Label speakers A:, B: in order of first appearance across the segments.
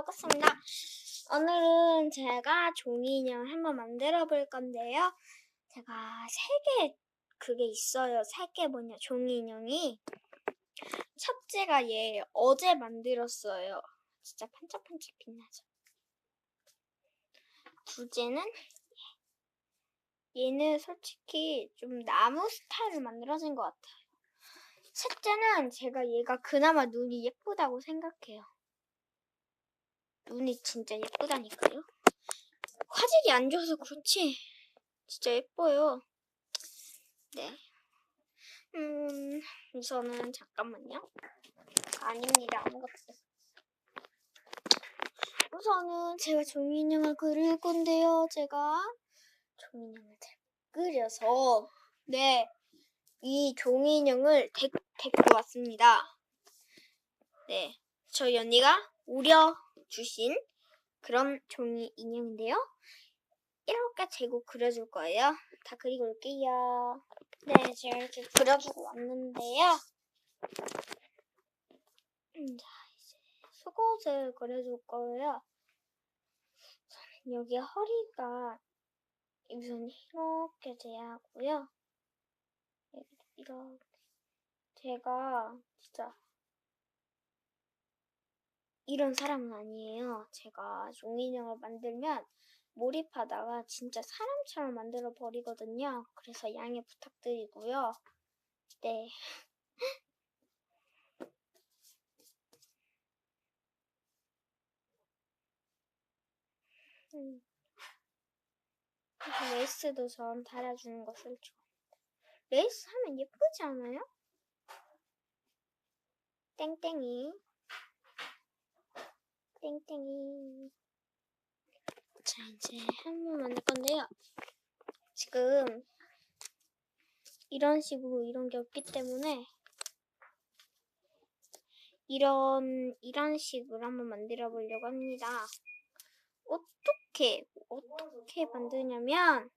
A: 껐습니다. 오늘은 제가 종이 인형 한번 만들어 볼 건데요. 제가 세 개 그게 있어요. 세 개 뭐냐 종이 인형이 첫째가 얘 어제 만들었어요. 진짜 반짝반짝 빛나죠. 둘째는 얘. 얘는 솔직히 좀 나무 스타일로 만들어진 것 같아요. 셋째는 제가 얘가 그나마 눈이 예쁘다고 생각해요. 눈이 진짜 예쁘다니까요. 화질이 안 좋아서 그렇지. 진짜 예뻐요. 네. 음, 우선은 잠깐만요. 아닙니다. 아무것도. 우선은 제가 종이인형을 그릴 건데요. 제가 종이인형을 잘 그려서 네. 이 종이인형을 데, 데리고 왔습니다. 네. 저희 언니가 우려 주신 그런 종이 인형인데요. 이렇게 재고 그려줄 거예요. 다 그리고 올게요. 네, 제가 이렇게 그려주고 왔는데요. 음, 자, 이제 속옷을 그려줄 거예요. 여기 허리가 우선 이렇게 돼야 하고요. 이렇게 제가 진짜 이런 사람은 아니에요. 제가 종이인형을 만들면 몰입하다가 진짜 사람처럼 만들어 버리거든요. 그래서 양해 부탁드리고요. 네. 음. 레이스도 전 달아주는 것을 좋아합니다. 레이스 하면 예쁘지 않아요? 땡땡이. 땡땡이. 자, 이제 한 번 만들 건데요. 지금 이런 식으로 이런 게 없기 때문에 이런 이런 식으로 한번 만들어 보려고 합니다. 어떻게 어떻게 만드냐면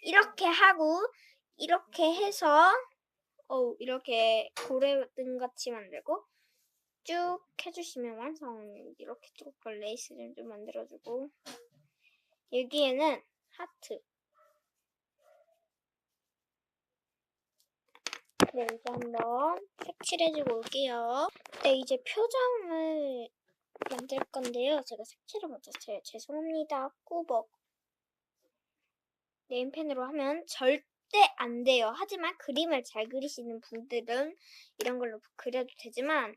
A: 이렇게 하고 이렇게 해서 어 이렇게 고래등 같이 만들고 쭉 해주시면 완성. 이렇게 조금 레이스를 좀 만들어주고 여기에는 하트. 네, 이제 한번 색칠해주고 올게요. 네, 이제 표정을 만들 건데요. 제가 색칠을 못했어요. 죄송합니다. 꾸벅. 네임펜으로 하면 절대 안 돼요. 하지만 그림을 잘 그리시는 분들은 이런 걸로 그려도 되지만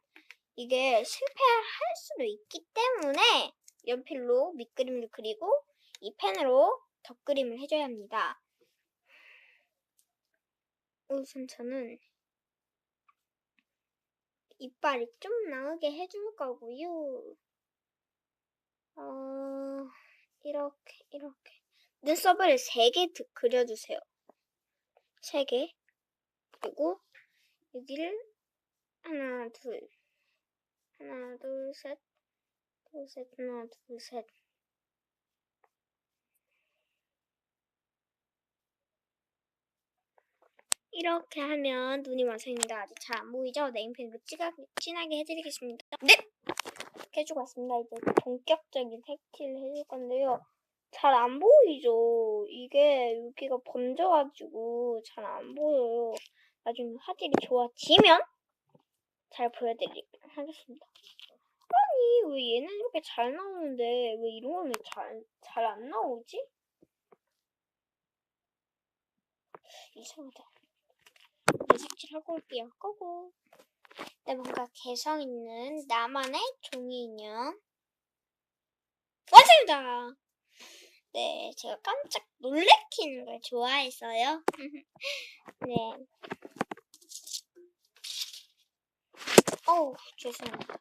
A: 이게 실패할 수도 있기 때문에 연필로 밑그림을 그리고 이 펜으로 덧그림을 해줘야 합니다. 우선 저는 이빨이 좀 나오게 해줄 거고요. 어, 이렇게, 이렇게. 눈썹을 3개 그려주세요. 3개. 그리고 여기를 하나, 둘, 하나, 둘, 셋, 둘, 셋, 하나, 둘, 셋. 이렇게 하면 눈이 완성입니다. 아직 잘 안 보이죠? 네임펜으로 진하게 해드리겠습니다. 네! 이렇게 해주고 왔습니다. 이제 본격적인 색칠을 해줄 건데요. 잘 안 보이죠? 이게 여기가 번져가지고 잘 안 보여요. 나중에 화질이 좋아지면 잘 보여드리도록 하겠습니다. 아니, 왜 얘는 이렇게 잘 나오는데 왜 이런 거는 잘, 잘 안 나오지? 이상하다. 네, 색칠하고 올게요. 고고. 네, 뭔가 개성 있는 나만의 종이 인형. 완성입니다! 네, 제가 깜짝 놀래키는 걸 좋아해서요. 네. 어우, 죄송합니다.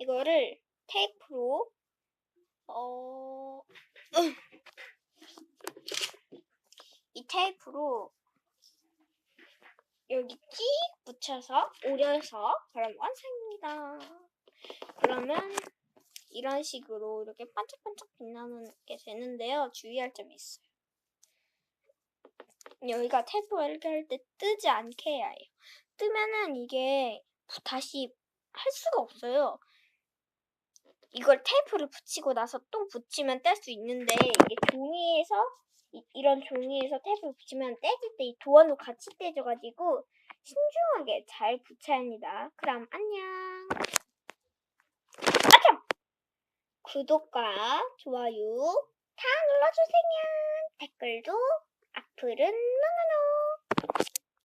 A: 이거를 테이프로, 어, 이 테이프로 여기 찍 붙여서 오려서 그럼 완성입니다. 그러면 이런 식으로 이렇게 반짝반짝 빛나는 게 되는데요. 주의할 점이 있어요. 여기가 테이프 이렇게 할 때 뜨지 않게 해야 해요. 뜨면은 이게 다시 할 수가 없어요. 이걸 테이프를 붙이고 나서 또 붙이면 뗄 수 있는데 이게 종이에서 이, 이런 종이에서 테이프를 붙이면 떼질 때 이 도안도 같이 떼져가지고 신중하게 잘 붙여야 합니다. 그럼 안녕. 아참! 구독과 좋아요 다 눌러주세요. 댓글도 악플은.